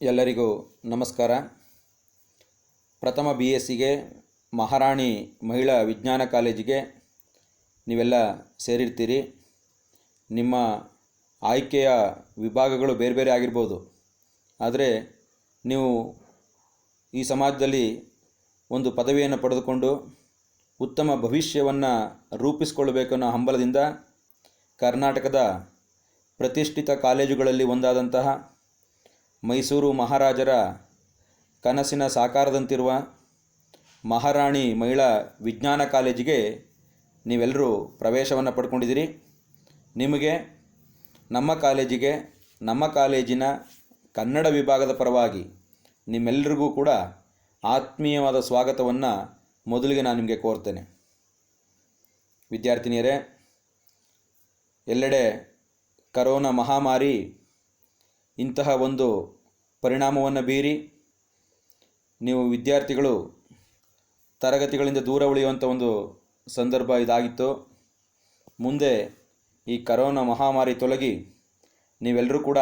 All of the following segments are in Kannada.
ಎಲ್ಲರಿಗೂ ನಮಸ್ಕಾರ. ಪ್ರಥಮ ಬಿ ಎಸ್ಸಿಗೆ ಮಹಾರಾಣಿ ಮಹಿಳಾ ವಿಜ್ಞಾನ ಕಾಲೇಜಿಗೆ ನೀವೆಲ್ಲ ಸೇರಿರ್ತೀರಿ. ನಿಮ್ಮ ಆಯ್ಕೆಯ ವಿಭಾಗಗಳು ಬೇರೆ ಬೇರೆ ಆಗಿರ್ಬೋದು. ಆದರೆ ನೀವು ಈ ಸಮಾಜದಲ್ಲಿ ಒಂದು ಪದವಿಯನ್ನು ಪಡೆದುಕೊಂಡು ಉತ್ತಮ ಭವಿಷ್ಯವನ್ನು ರೂಪಿಸಿಕೊಳ್ಳಬೇಕನ್ನೋ ಹಂಬಲದಿಂದ ಕರ್ನಾಟಕದ ಪ್ರತಿಷ್ಠಿತ ಕಾಲೇಜುಗಳಲ್ಲಿ ಒಂದಾದಂತಹ ಮೈಸೂರು ಮಹಾರಾಜರ ಕನಸಿನ ಸಾಕಾರದಂತಿರುವ ಮಹಾರಾಣಿ ಮಹಿಳಾ ವಿಜ್ಞಾನ ಕಾಲೇಜಿಗೆ ನೀವೆಲ್ಲರೂ ಪ್ರವೇಶವನ್ನು ಪಡ್ಕೊಂಡಿದ್ದೀರಿ. ನಿಮಗೆ ನಮ್ಮ ಕಾಲೇಜಿಗೆ, ನಮ್ಮ ಕಾಲೇಜಿನ ಕನ್ನಡ ವಿಭಾಗದ ಪರವಾಗಿ ನಿಮ್ಮೆಲ್ಲರಿಗೂ ಕೂಡ ಆತ್ಮೀಯವಾದ ಸ್ವಾಗತವನ್ನು ಮೊದಲಿಗೆ ನಾನು ನಿಮಗೆ ಕೋರ್ತೇನೆ. ವಿದ್ಯಾರ್ಥಿನಿಯರೇ, ಎಲ್ಲೆಡೆ ಕರೋನಾ ಮಹಾಮಾರಿ ಇಂತಹ ಒಂದು ಪರಿಣಾಮವನ್ನು ಬೀರಿ ನೀವು ವಿದ್ಯಾರ್ಥಿಗಳು ತರಗತಿಗಳಿಂದ ದೂರ ಉಳಿಯುವಂಥ ಒಂದು ಸಂದರ್ಭ ಇದಾಗಿತ್ತು. ಮುಂದೆ ಈ ಕರೋನಾ ಮಹಾಮಾರಿ ತೊಲಗಿ ನೀವೆಲ್ಲರೂ ಕೂಡ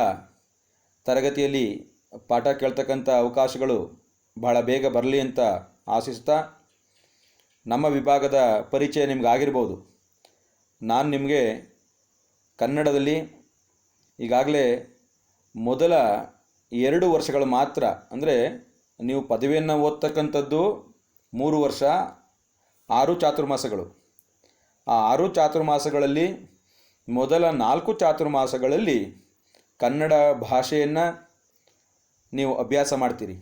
ತರಗತಿಯಲ್ಲಿ ಪಾಠ ಕೇಳ್ತಕ್ಕಂಥ ಅವಕಾಶಗಳು ಬಹಳ ಬೇಗ ಬರಲಿ ಅಂತ ಆಶಿಸ್ತಾ ನಮ್ಮ ವಿಭಾಗದ ಪರಿಚಯ ನಿಮ್ಗೆ ಆಗಿರ್ಬೋದು. ನಾನು ನಿಮಗೆ ಕನ್ನಡದಲ್ಲಿ ಈಗಾಗಲೇ ಮೊದಲ ಎರಡು ವರ್ಷಗಳು ಮಾತ್ರ, ಅಂದರೆ ನೀವು ಪದವಿಯನ್ನು ಓದ್ತಕ್ಕಂಥದ್ದು ಮೂರು ವರ್ಷ, ಆರು ಚಾತುರ್ಮಾಸಗಳು. ಆ ಆರು ಚಾತುರ್ಮಾಸಗಳಲ್ಲಿ ಮೊದಲ ನಾಲ್ಕು ಚಾತುರ್ಮಾಸಗಳಲ್ಲಿ ಕನ್ನಡ ಭಾಷೆಯನ್ನು ನೀವು ಅಭ್ಯಾಸ ಮಾಡ್ತೀರಿ.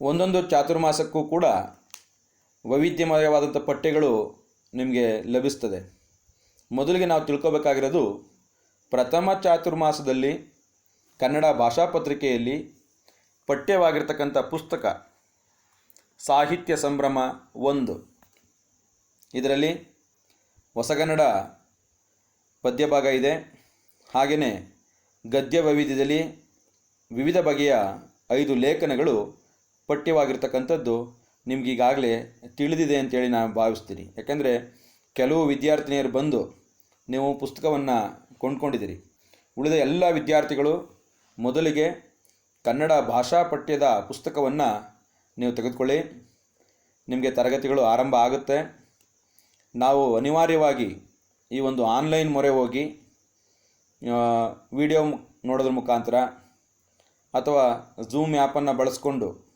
ಒಂದೊಂದು ಚಾತುರ್ಮಾಸಕ್ಕೂ ಕೂಡ ವೈವಿಧ್ಯಮಯವಾದಂಥ ಪಠ್ಯಗಳು ನಿಮಗೆ ಲಭಿಸ್ತದೆ. ಮೊದಲಿಗೆ ನಾವು ತಿಳ್ಕೊಬೇಕಾಗಿರೋದು ಪ್ರಥಮ ಚಾತುರ್ಮಾಸದಲ್ಲಿ ಕನ್ನಡ ಭಾಷಾ ಪತ್ರಿಕೆಯಲ್ಲಿ ಪಠ್ಯವಾಗಿರ್ತಕ್ಕಂಥ ಪುಸ್ತಕ ಸಾಹಿತ್ಯ ಸಂಭ್ರಮ ಒಂದು. ಇದರಲ್ಲಿ ಹೊಸಗನ್ನಡ ಪದ್ಯಭಾಗ ಇದೆ. ಹಾಗೆಯೇ ಗದ್ಯ ವೈವಿಧ್ಯದಲ್ಲಿ ವಿವಿಧ ಬಗೆಯ ಐದು ಲೇಖನಗಳು ಪಠ್ಯವಾಗಿರ್ತಕ್ಕಂಥದ್ದು ನಿಮಗೀಗಾಗಲೇ ತಿಳಿದಿದೆ ಅಂತೇಳಿ ನಾನು ಭಾವಿಸ್ತೀನಿ. ಯಾಕೆಂದರೆ ಕೆಲವು ವಿದ್ಯಾರ್ಥಿನಿಯರು ಬಂದು ನೀವು ಪುಸ್ತಕವನ್ನು ಕೊಂಡ್ಕೊಂಡಿದ್ದೀರಿ. ಉಳಿದ ಎಲ್ಲ ವಿದ್ಯಾರ್ಥಿಗಳು ಮೊದಲಿಗೆ ಕನ್ನಡ ಭಾಷಾ ಪಠ್ಯದ ಪುಸ್ತಕವನ್ನು ನೀವು ತೆಗೆದುಕೊಳ್ಳಿ. ನಿಮಗೆ ತರಗತಿಗಳು ಆರಂಭ ಆಗುತ್ತೆ. ನಾವು ಅನಿವಾರ್ಯವಾಗಿ ಈ ಒಂದು ಆನ್ಲೈನ್ ಮೊರೆ ಹೋಗಿ ವಿಡಿಯೋ ನೋಡೋದ್ರ ಮುಖಾಂತರ ಅಥವಾ ಝೂಮ್ ಆ್ಯಪನ್ನು ಬಳಸ್ಕೊಂಡು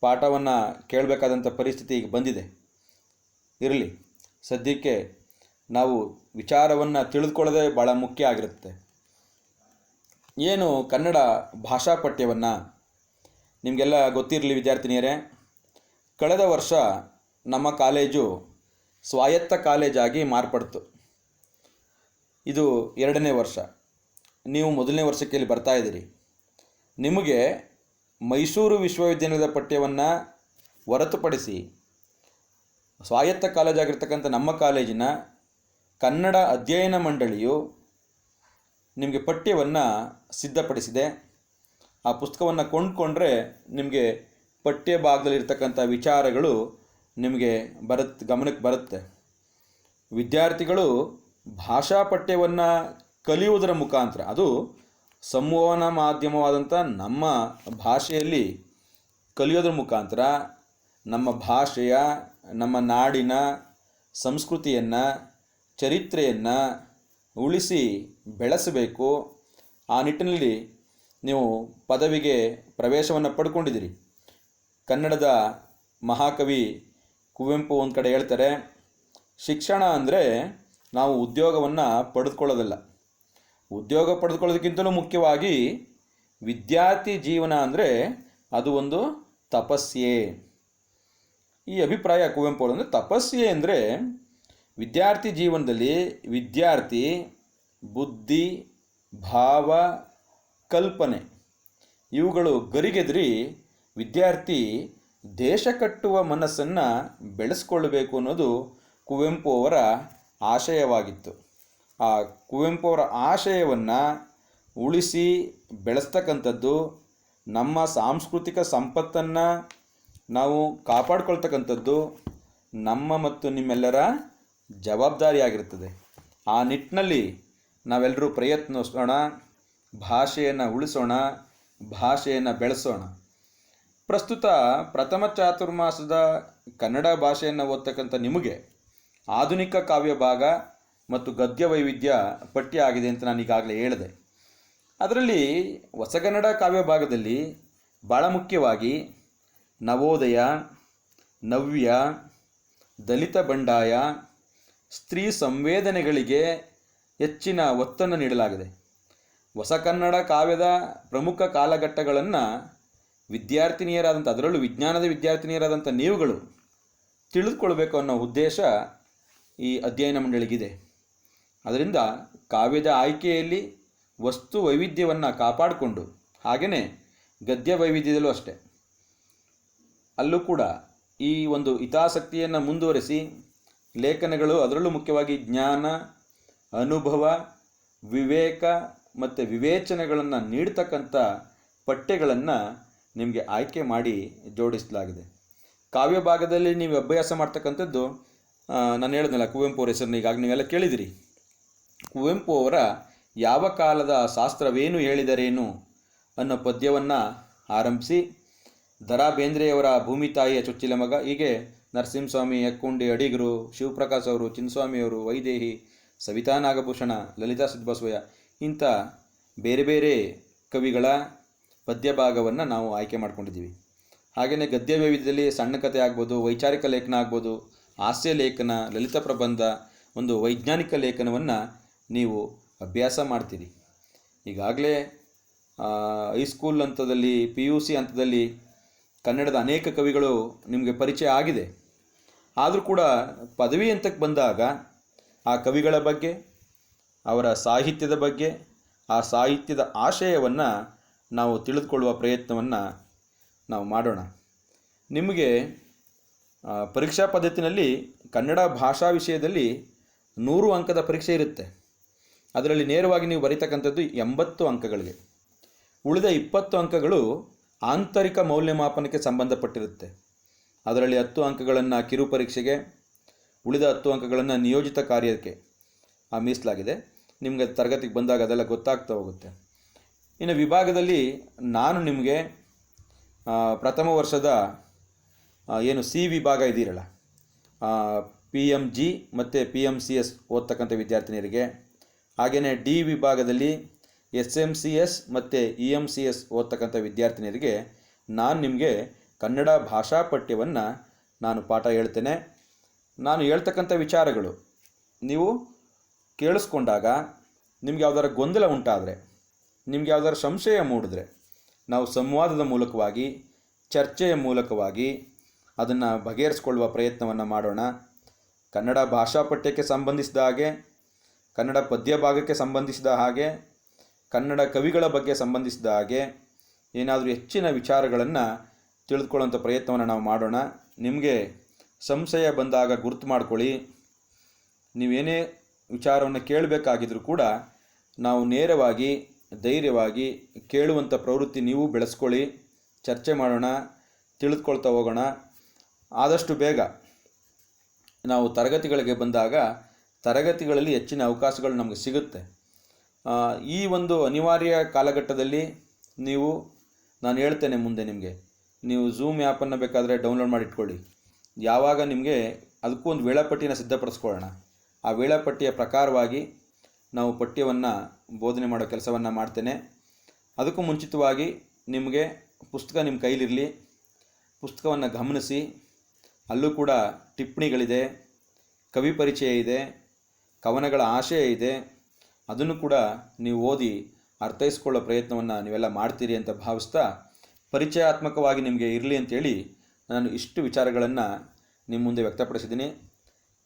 ಪಾಠವನ್ನು ಕೇಳಬೇಕಾದಂಥ ಪರಿಸ್ಥಿತಿ ಈಗ ಬಂದಿದೆ. ಇರಲಿ. ಸದ್ಯಕ್ಕೆ ನಾವು ವಿಚಾರವನ್ನು ತಿಳಿದುಕೊಳ್ಳೋದೇ ಭಾಳ ಮುಖ್ಯ ಆಗಿರುತ್ತೆ. ಏನು ಕನ್ನಡ ಭಾಷಾ ಪಠ್ಯವನ್ನು ನಿಮಗೆಲ್ಲ ಗೊತ್ತಿರಲಿ ವಿದ್ಯಾರ್ಥಿನಿಯರೇ? ಕಳೆದ ವರ್ಷ ನಮ್ಮ ಕಾಲೇಜು ಸ್ವಾಯತ್ತ ಕಾಲೇಜಾಗಿ ಮಾರ್ಪಡ್ತು. ಇದು ಎರಡನೇ ವರ್ಷ. ನೀವು ಮೊದಲನೇ ವರ್ಷಕ್ಕೆ ಇಲ್ಲಿ ಬರ್ತಾ ಇದ್ದೀರಿ. ನಿಮಗೆ ಮೈಸೂರು ವಿಶ್ವವಿದ್ಯಾನಿಲಯದ ಪಠ್ಯವನ್ನು ಹೊರತುಪಡಿಸಿ ಸ್ವಾಯತ್ತ ಕಾಲೇಜಾಗಿರ್ತಕ್ಕಂಥ ನಮ್ಮ ಕಾಲೇಜಿನ ಕನ್ನಡ ಅಧ್ಯಯನ ಮಂಡಳಿಯು ನಿಮಗೆ ಪಠ್ಯವನ್ನು ಸಿದ್ಧಪಡಿಸಿದೆ. ಆ ಪುಸ್ತಕವನ್ನು ಕೊಂಡ್ಕೊಂಡ್ರೆ ನಿಮಗೆ ಪಠ್ಯ ಭಾಗದಲ್ಲಿರ್ತಕ್ಕಂಥ ವಿಚಾರಗಳು ನಿಮಗೆ ಬರುತ್ತೆ ಗಮನಕ್ಕೆ ಬರುತ್ತೆ. ವಿದ್ಯಾರ್ಥಿಗಳು ಭಾಷಾ ಪಠ್ಯವನ್ನು ಕಲಿಯುವುದರ ಮುಖಾಂತರ, ಅದು ಸಂವಹನ ಮಾಧ್ಯಮವಾದಂಥ ನಮ್ಮ ಭಾಷೆಯಲ್ಲಿ ಕಲಿಯೋದ್ರ ಮುಖಾಂತರ ನಮ್ಮ ಭಾಷೆಯ, ನಮ್ಮ ನಾಡಿನ ಸಂಸ್ಕೃತಿಯನ್ನು, ಚರಿತ್ರೆಯನ್ನು ಉಳಿಸಿ ಬೆಳೆಸಬೇಕು, ಆ ನಿಟ್ಟಿನಲ್ಲಿ ನೀವು ಪದವಿಗೆ ಪ್ರವೇಶವನ್ನು ಪಡ್ಕೊಂಡಿದ್ದೀರಿ. ಕನ್ನಡದ ಮಹಾಕವಿ ಕುವೆಂಪು ಒಂದು ಕಡೆ ಹೇಳ್ತಾರೆ, ಶಿಕ್ಷಣ ಅಂದರೆ ನಾವು ಉದ್ಯೋಗವನ್ನು ಪಡೆದುಕೊಳ್ಳೋದಲ್ಲ. ಉದ್ಯೋಗ ಪಡೆದುಕೊಳ್ಳೋದಕ್ಕಿಂತಲೂ ಮುಖ್ಯವಾಗಿ ವಿದ್ಯಾರ್ಥಿ ಜೀವನ ಅಂದರೆ ಅದು ಒಂದು ತಪಸ್ಸೆ ಈ ಅಭಿಪ್ರಾಯ ಕುವೆಂಪು ಅಂದರೆ ತಪಸ್ಸೆ ಅಂದರೆ ವಿದ್ಯಾರ್ಥಿ ಜೀವನದಲ್ಲಿ ವಿದ್ಯಾರ್ಥಿ, ಬುದ್ಧಿ, ಭಾವ, ಕಲ್ಪನೆ ಇವುಗಳು ಗರಿಗೆದರಿ ವಿದ್ಯಾರ್ಥಿ ದೇಶ ಕಟ್ಟುವ ಮನಸ್ಸನ್ನು ಬೆಳೆಸ್ಕೊಳ್ಬೇಕು ಅನ್ನೋದು ಕುವೆಂಪು ಅವರ ಆಶಯವಾಗಿತ್ತು. ಆ ಕುವೆಂಪು ಅವರ ಆಶಯವನ್ನು ಉಳಿಸಿ ಬೆಳೆಸ್ತಕ್ಕಂಥದ್ದು ನಮ್ಮ ಸಾಂಸ್ಕೃತಿಕ ಸಂಪತ್ತನ್ನು ನಾವು ಕಾಪಾಡ್ಕೊಳ್ತಕ್ಕಂಥದ್ದು ನಮ್ಮ ಮತ್ತು ನಿಮ್ಮೆಲ್ಲರ ಜವಾಬ್ದಾರಿಯಾಗಿರುತ್ತದೆ. ಆ ನಿಟ್ಟಿನಲ್ಲಿ ನಾವೆಲ್ಲರೂ ಪ್ರಯತ್ನಿಸೋಣ, ಭಾಷೆಯನ್ನು ಉಳಿಸೋಣ, ಭಾಷೆಯನ್ನು ಬೆಳೆಸೋಣ. ಪ್ರಸ್ತುತ ಪ್ರಥಮ ಚಾತುರ್ಮಾಸದ ಕನ್ನಡ ಭಾಷೆಯನ್ನು ಓದ್ತಕ್ಕಂಥ ನಿಮಗೆ ಆಧುನಿಕ ಕಾವ್ಯ ಭಾಗ ಮತ್ತು ಗದ್ಯ ವೈವಿಧ್ಯ ಪಠ್ಯ ಆಗಿದೆ ಅಂತ ನಾನು ಈಗಾಗಲೇ ಹೇಳಿದೆ. ಅದರಲ್ಲಿ ಹೊಸಗನ್ನಡ ಕಾವ್ಯ ಭಾಗದಲ್ಲಿ ಭಾಳ ಮುಖ್ಯವಾಗಿ ನವೋದಯ, ನವ್ಯ, ದಲಿತ ಬಂಡಾಯ ಸ್ತ್ರೀ ಸಂವೇದನೆಗಳಿಗೆ ಹೆಚ್ಚಿನ ಒತ್ತನ್ನು ನೀಡಲಾಗಿದೆ. ಹೊಸ ಕನ್ನಡ ಕಾವ್ಯದ ಪ್ರಮುಖ ಕಾಲಘಟ್ಟಗಳನ್ನು ವಿದ್ಯಾರ್ಥಿನಿಯರಾದಂಥ, ಅದರಲ್ಲೂ ವಿಜ್ಞಾನದ ವಿದ್ಯಾರ್ಥಿನಿಯರಾದಂಥ ನೀವುಗಳು ತಿಳಿದುಕೊಳ್ಬೇಕು ಅನ್ನೋ ಉದ್ದೇಶ ಈ ಅಧ್ಯಯನ ಮಂಡಳಿಗಿದೆ. ಅದರಿಂದ ಕಾವ್ಯದ ಆಯ್ಕೆಯಲ್ಲಿ ವಸ್ತು ವೈವಿಧ್ಯವನ್ನು ಕಾಪಾಡಿಕೊಂಡು ಹಾಗೆಯೇ ಗದ್ಯ ವೈವಿಧ್ಯದಲ್ಲೂ ಅಷ್ಟೇ. ಅಲ್ಲೂ ಕೂಡ ಈ ಒಂದು ಹಿತಾಸಕ್ತಿಯನ್ನು ಮುಂದುವರಿಸಿ ಲೇಖನಗಳು ಅದರಲ್ಲೂ ಮುಖ್ಯವಾಗಿ ಜ್ಞಾನ, ಅನುಭವ, ವಿವೇಕ ಮತ್ತು ವಿವೇಚನೆಗಳನ್ನು ನೀಡ್ತಕ್ಕಂಥ ಪಠ್ಯಗಳನ್ನು ನಿಮಗೆ ಆಯ್ಕೆ ಮಾಡಿ ಜೋಡಿಸಲಾಗಿದೆ. ಕಾವ್ಯ ಭಾಗದಲ್ಲಿ ನೀವು ಅಭ್ಯಾಸ ಮಾಡ್ತಕ್ಕಂಥದ್ದು ನಾನು ಹೇಳಿದ್ನಲ್ಲ ಕುವೆಂಪು ಅವರ ಹೆಸರನ್ನ ಈಗಾಗ ನೀವೆಲ್ಲ ಕೇಳಿದಿರಿ. ಕುವೆಂಪು ಅವರ ಯಾವ ಕಾಲದ ಶಾಸ್ತ್ರವೇನು ಹೇಳಿದರೇನು ಅನ್ನೋ ಪದ್ಯವನ್ನು ಆರಂಭಿಸಿ ದರಾ ಬೇಂದ್ರೆಯವರ ಭೂಮಿ ತಾಯಿಯ ಚೊಚ್ಚಿಲ ಮಗ, ಹೀಗೆ ನರಸಿಂಹಸ್ವಾಮಿ ಯಕ್ಕುಂಡಿ ಅಡಿಗರು, ಶಿವಪ್ರಕಾಶ್ ಅವರು ಚಿನ್ನಸ್ವಾಮಿಯವರು ವೈದೇಹಿ, ಸವಿತಾ ನಾಗಭೂಷಣ, ಲಲಿತಾ ಸಿದ್ಧಬಸವಯ್ಯ ಇಂಥ ಬೇರೆ ಬೇರೆ ಕವಿಗಳ ಪದ್ಯ ಭಾಗವನ್ನು ನಾವು ಆಯ್ಕೆ ಮಾಡ್ಕೊಂಡಿದ್ದೀವಿ. ಹಾಗೆಯೇ ಗದ್ಯ ವೈವಿಧ್ಯದಲ್ಲಿ ಸಣ್ಣ ಕಥೆ ಆಗ್ಬೋದು, ವೈಚಾರಿಕ ಲೇಖನ ಆಗ್ಬೋದು, ಹಾಸ್ಯ ಲೇಖನ, ಲಲಿತ ಪ್ರಬಂಧ, ಒಂದು ವೈಜ್ಞಾನಿಕ ಲೇಖನವನ್ನು ನೀವು ಅಭ್ಯಾಸ ಮಾಡ್ತೀರಿ. ಈಗಾಗಲೇ ಹೈಸ್ಕೂಲ್ ಹಂತದಲ್ಲಿ ಪಿ ಯು ಸಿ ಹಂತದಲ್ಲಿ ಕನ್ನಡದ ಅನೇಕ ಕವಿಗಳು ನಿಮಗೆ ಪರಿಚಯ ಆಗಿದೆ. ಆದರೂ ಕೂಡ ಪದವಿ ಅಂತಕ್ಕೆ ಬಂದಾಗ ಆ ಕವಿಗಳ ಬಗ್ಗೆ, ಅವರ ಸಾಹಿತ್ಯದ ಬಗ್ಗೆ, ಆ ಸಾಹಿತ್ಯದ ಆಶಯವನ್ನು ನಾವು ತಿಳಿದುಕೊಳ್ಳುವ ಪ್ರಯತ್ನವನ್ನು ನಾವು ಮಾಡೋಣ. ನಿಮಗೆ ಪರೀಕ್ಷಾ ಪದ್ಧತಿನಲ್ಲಿ ಕನ್ನಡ ಭಾಷಾ ವಿಷಯದಲ್ಲಿ ನೂರು ಅಂಕದ ಪರೀಕ್ಷೆ ಇರುತ್ತೆ. ಅದರಲ್ಲಿ ನೇರವಾಗಿ ನೀವು ಬರೀತಕ್ಕಂಥದ್ದು ಎಂಬತ್ತು ಅಂಕಗಳಿಗೆ. ಉಳಿದ ಇಪ್ಪತ್ತು ಅಂಕಗಳು ಆಂತರಿಕ ಮೌಲ್ಯಮಾಪನಕ್ಕೆ ಸಂಬಂಧಪಟ್ಟಿರುತ್ತೆ. ಅದರಲ್ಲಿ ಹತ್ತು ಅಂಕಗಳನ್ನು ಕಿರು ಪರೀಕ್ಷೆಗೆ, ಉಳಿದ ಹತ್ತು ಅಂಕಗಳನ್ನು ನಿಯೋಜಿತ ಕಾರ್ಯಕ್ಕೆ ಆ ಮೀಸಲಾಗಿದೆ. ನಿಮಗೆ ತರಗತಿಗೆ ಬಂದಾಗ ಅದೆಲ್ಲ ಗೊತ್ತಾಗ್ತಾ ಹೋಗುತ್ತೆ. ಇನ್ನು ವಿಭಾಗದಲ್ಲಿ ನಾನು ನಿಮಗೆ ಪ್ರಥಮ ವರ್ಷದ ಏನು ಸಿ ವಿಭಾಗ ಇದೀರಲ್ಲ ಪಿ ಎಂ ಜಿ ಮತ್ತು ಪಿ ಎಂ ಸಿ ಎಸ್ ಓದ್ತಕ್ಕಂಥ ವಿದ್ಯಾರ್ಥಿನಿಯರಿಗೆ ಹಾಗೆಯೇ ಡಿ ವಿಭಾಗದಲ್ಲಿ ಎಸ್ ಎಂ ಸಿ ಎಸ್ ಮತ್ತು ಇ ಎಂ ಸಿ ಎಸ್ ಓದ್ತಕ್ಕಂಥ ವಿದ್ಯಾರ್ಥಿನಿಯರಿಗೆ ನಾನು ನಿಮಗೆ ಕನ್ನಡ ಭಾಷಾ ಪಠ್ಯವನ್ನು ನಾನು ಪಾಠ ಹೇಳ್ತೇನೆ. ನಾನು ಹೇಳ್ತಕ್ಕಂಥ ವಿಚಾರಗಳು ನೀವು ಕೇಳಿಸ್ಕೊಂಡಾಗ ನಿಮ್ಗೆ ಯಾವ್ದಾರ ಗೊಂದಲ ಉಂಟಾದರೆ, ನಿಮ್ಗೆ ಯಾವ್ದಾರ ಸಂಶಯ ಮೂಡಿದ್ರೆ ನಾವು ಸಂವಾದದ ಮೂಲಕವಾಗಿ, ಚರ್ಚೆಯ ಮೂಲಕವಾಗಿ ಅದನ್ನು ಬಗೆಹರಿಸ್ಕೊಳ್ಳುವ ಪ್ರಯತ್ನವನ್ನು ಮಾಡೋಣ. ಕನ್ನಡ ಭಾಷಾ ಪಠ್ಯಕ್ಕೆ ಸಂಬಂಧಿಸಿದ ಹಾಗೆ, ಕನ್ನಡ ಪದ್ಯ ಭಾಗಕ್ಕೆ ಸಂಬಂಧಿಸಿದ ಹಾಗೆ, ಕನ್ನಡ ಕವಿಗಳ ಬಗ್ಗೆ ಸಂಬಂಧಿಸಿದ ಹಾಗೆ ಏನಾದರೂ ಹೆಚ್ಚಿನ ವಿಚಾರಗಳನ್ನು ತಿಳಿದುಕೊಳ್ಳುವಂಥ ಪ್ರಯತ್ನವನ್ನು ನಾವು ಮಾಡೋಣ. ನಿಮಗೆ ಸಂಶಯ ಬಂದಾಗ ಗುರುತು ಮಾಡ್ಕೊಳ್ಳಿ. ನೀವೇನೇ ವಿಚಾರವನ್ನು ಕೇಳಬೇಕಾಗಿದ್ರೂ ಕೂಡ ನಾವು ನೇರವಾಗಿ, ಧೈರ್ಯವಾಗಿ ಕೇಳುವಂಥ ಪ್ರವೃತ್ತಿ ನೀವು ಬೆಳೆಸ್ಕೊಳ್ಳಿ. ಚರ್ಚೆ ಮಾಡೋಣ, ತಿಳಿದುಕೊಳ್ತಾ ಹೋಗೋಣ. ಆದಷ್ಟು ಬೇಗ ನಾವು ತರಗತಿಗಳಿಗೆ ಬಂದಾಗ ತರಗತಿಗಳಲ್ಲಿ ಹೆಚ್ಚಿನ ಅವಕಾಶಗಳು ನಮಗೆ ಸಿಗುತ್ತೆ. ಈ ಒಂದು ಅನಿವಾರ್ಯ ಕಾಲಘಟ್ಟದಲ್ಲಿ ನೀವು, ನಾನು ಹೇಳ್ತೇನೆ ಮುಂದೆ ನಿಮಗೆ ನೀವು ಝೂಮ್ ಆ್ಯಪನ್ನು ಬೇಕಾದರೆ ಡೌನ್ಲೋಡ್ ಮಾಡಿ ಇಟ್ಕೊಳ್ಳಿ. ಯಾವಾಗ ನಿಮಗೆ ಅದಕ್ಕೂ ಒಂದು ವೇಳಾಪಟ್ಟಿನ ಸಿದ್ಧಪಡಿಸ್ಕೊಳ್ಳೋಣ. ಆ ವೇಳಾಪಟ್ಟಿಯ ಪ್ರಕಾರವಾಗಿ ನಾವು ಪಠ್ಯವನ್ನು ಬೋಧನೆ ಮಾಡೋ ಕೆಲಸವನ್ನು ಮಾಡ್ತೇನೆ. ಅದಕ್ಕೂ ಮುಂಚಿತವಾಗಿ ನಿಮಗೆ ಪುಸ್ತಕ ನಿಮ್ಮ ಕೈಲಿರಲಿ. ಪುಸ್ತಕವನ್ನು ಗಮನಿಸಿ. ಅಲ್ಲೂ ಕೂಡ ಟಿಪ್ಪಣಿಗಳಿದೆ. ಕವಿ ಪರಿಚಯ ಇದೆ. ಕವನಗಳ ಆಶಯ ಇದೆ. ಅದನ್ನು ಕೂಡ ನೀವು ಓದಿ ಅರ್ಥೈಸ್ಕೊಳ್ಳೋ ಪ್ರಯತ್ನವನ್ನು ನೀವೆಲ್ಲ ಮಾಡ್ತೀರಿ ಅಂತ ಭಾವಿಸ್ತಾ ಪರಿಚಯಾತ್ಮಕವಾಗಿ ನಿಮಗೆ ಇರಲಿ ಅಂತೇಳಿ ನಾನು ಇಷ್ಟು ವಿಚಾರಗಳನ್ನು ನಿಮ್ಮ ಮುಂದೆ ವ್ಯಕ್ತಪಡಿಸಿದ್ದೀನಿ.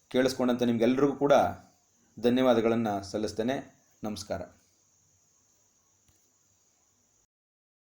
ಕೇಳಿಸ್ಕೊಂಡಂಥ ನಿಮಗೆಲ್ಲರಿಗೂ ಕೂಡ ಧನ್ಯವಾದಗಳನ್ನು ಸಲ್ಲಿಸ್ತೇನೆ. ನಮಸ್ಕಾರ.